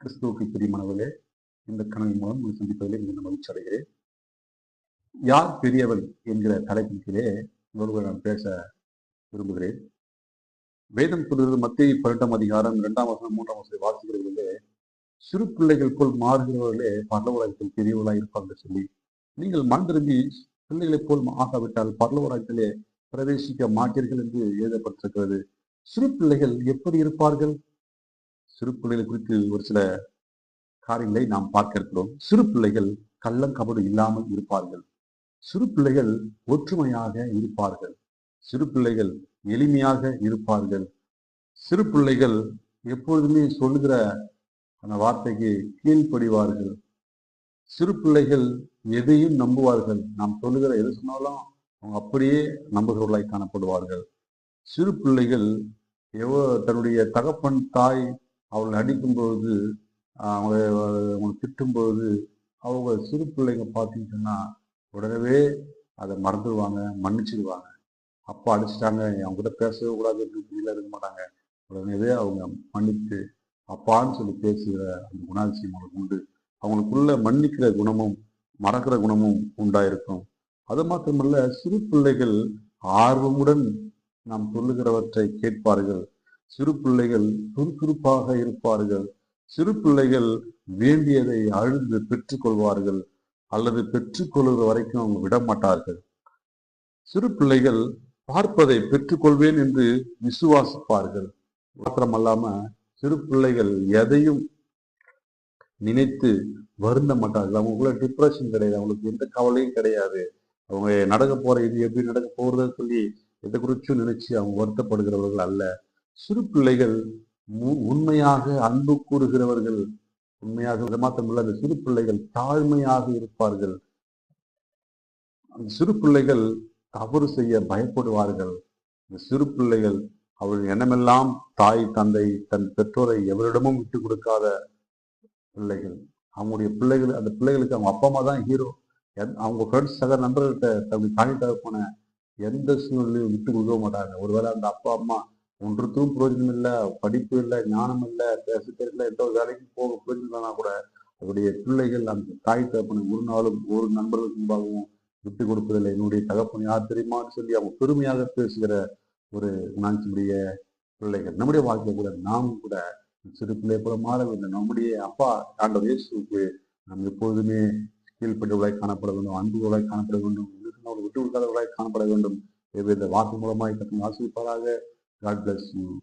கிறிஸ்துவுக்கு பிரியமானவர்களே இந்த கனவு மூலம் உங்களை சந்திப்பதிலே மிகுந்த மகிழ்ச்சி அடைகிறேன். யார் பெரியவள் என்கிற தலைப்பின் கீழே உங்களோடு நான் பேச விரும்புகிறேன். வேதம் சொல்கிறது மத்திய பன்னெண்டாம் அதிகாரம் இரண்டாம் வசனம் மூன்றாம் வசதி வாசிக்கிறவர்களே சிறு பிள்ளைகள் போல் மாறுகிறவர்களே பரலவராயத்தில் பெரியவர்களாக இருப்பாங்க சொல்லி நீங்கள் மண் திரும்பி பிள்ளைகளைப் போல் ஆகாவிட்டால் பரலவராயத்திலே பிரவேசிக்க மாட்டீர்கள் என்று எழுதப்பட்டிருக்கிறது. சிறு பிள்ளைகள் எப்படி இருப்பார்கள்? சிறு பிள்ளைகள் குறித்து ஒரு சில காரியங்களை நாம் பார்க்க இருக்கிறோம். சிறு பிள்ளைகள் கள்ளம் கபடு இல்லாமல் இருப்பார்கள். சிறு பிள்ளைகள் ஒற்றுமையாக இருப்பார்கள். சிறு பிள்ளைகள் எளிமையாக இருப்பார்கள். சிறு பிள்ளைகள் எப்பொழுதுமே சொல்லுகிற அந்த வார்த்தைக்கு கீழ்ப்படிவார்கள். சிறு பிள்ளைகள் எதையும் நம்புவார்கள். நாம் சொல்லுகிற எது சொன்னாலும் அவங்க அப்படியே நம்புகிறவர்களாய் காணப்படுவார்கள். சிறு பிள்ளைகள் எவ்வளோ தன்னுடைய தகப்பன் தாய் அவளை அடிக்கும் பொழுது அவங்க அவங்க திட்டும் பொழுது அவங்க சிறு பிள்ளைங்க பார்த்தீங்கன்னு சொன்னா உடனே அதை மறந்துடுவாங்க மன்னிச்சிடுவாங்க அப்பா அடிச்சிட்டாங்க அவங்ககிட்ட பேசவே கூடாது கீழே இருக்க மாட்டாங்க. உடனே அவங்க மன்னித்து அப்பான்னு சொல்லி பேசுகிற அந்த குணாதிசயம் அவங்களுக்கு உண்டு. அவங்களுக்குள்ள மன்னிக்கிற குணமும் மறக்கிற குணமும் உண்டாயிருக்கும். அது மாத்திரமல்ல சிறு பிள்ளைகள் ஆர்வமுடன் நாம் சொல்லுகிறவற்றை கேட்பார்கள். சிறு பிள்ளைகள் சுறுசுறுப்பாக இருப்பார்கள். சிறு பிள்ளைகள் வேண்டியதை அழுது பெற்றுக்கொள்வார்கள் அல்லது பெற்றுக்கொள்கிற வரைக்கும் அவங்க விட மாட்டார்கள். சிறு பிள்ளைகள் பார்ப்பதை பெற்றுக்கொள்வேன் என்று விசுவாசிப்பார்கள். மாத்திரமல்லாம சிறு பிள்ளைகள் எதையும் நினைத்து வருந்த மாட்டார்கள். அவங்களுக்குள்ள டிப்ரெஷன் கிடையாது. அவங்களுக்கு எந்த கவலையும் கிடையாது. அவங்க நடக்க போற இது எப்படி நடக்க போறதுன்னு சொல்லி எதை குறிச்சும் நினைச்சு அவங்க வருத்தப்படுகிறவர்கள் அல்ல. சிறு பிள்ளைகள் உண்மையாக அன்பு கூறுகிறவர்கள் உண்மையாக மாத்திரமல்ல அந்த சிறு பிள்ளைகள் தாழ்மையாக இருப்பார்கள். அந்த சிறு பிள்ளைகள் தவறு செய்ய பயப்படுவார்கள். இந்த சிறு பிள்ளைகள் அவள் எண்ணமெல்லாம் தாய் தந்தை தன் பெற்றோரை எவரிடமும் விட்டு கொடுக்காத பிள்ளைகள். அவங்களுடைய பிள்ளைகள் அந்த பிள்ளைகளுக்கு அவங்க அப்பா அம்மா தான் ஹீரோ அவங்க ஃப்ரெண்ட்ஸ் சக நண்பர்கள்ட்ட தன்னுடைய தாய் தகப்பன எந்த சூழ்நிலையும் விட்டு கொடுக்க மாட்டாங்க. ஒருவேளை அந்த அப்பா அம்மா ஒன்றுக்கும் பிரயோஜனம் இல்லை படிப்பு இல்லை ஞானம் இல்லை பேச தெரியல எந்த ஒரு வேலைக்கும் போக பிரயோஜனம் கூட அவருடைய பிள்ளைகள் அந்த தாய் தகப்பனை ஒரு நாளும் ஒரு நண்பர்களுக்கு முன்பாகவும் விட்டு கொடுப்பதில்லை. என்னுடைய தகப்பன் யார் தெரியுமான்னு சொல்லி அவங்க பெருமையாக பேசுகிற ஒரு குணாஞ்சியுடைய பிள்ளைகள். நம்முடைய வாழ்க்கை கூட நாம் கூட சிறு பிள்ளை போல மாற வேண்டும். நம்முடைய அப்பா ஆண்டவர் இயேசுக்கு நாம் எப்பொழுதுமே கீழ்ப்பட்டவர்களாய் காணப்பட வேண்டும் அன்புகளாய் காணப்பட வேண்டும் விட்டு கொடுக்காதவர்களாய் காணப்பட வேண்டும். வெவ்வேறு வாக்கு மூலமாய் கற்று ஆசிரிப்பாராக God bless you.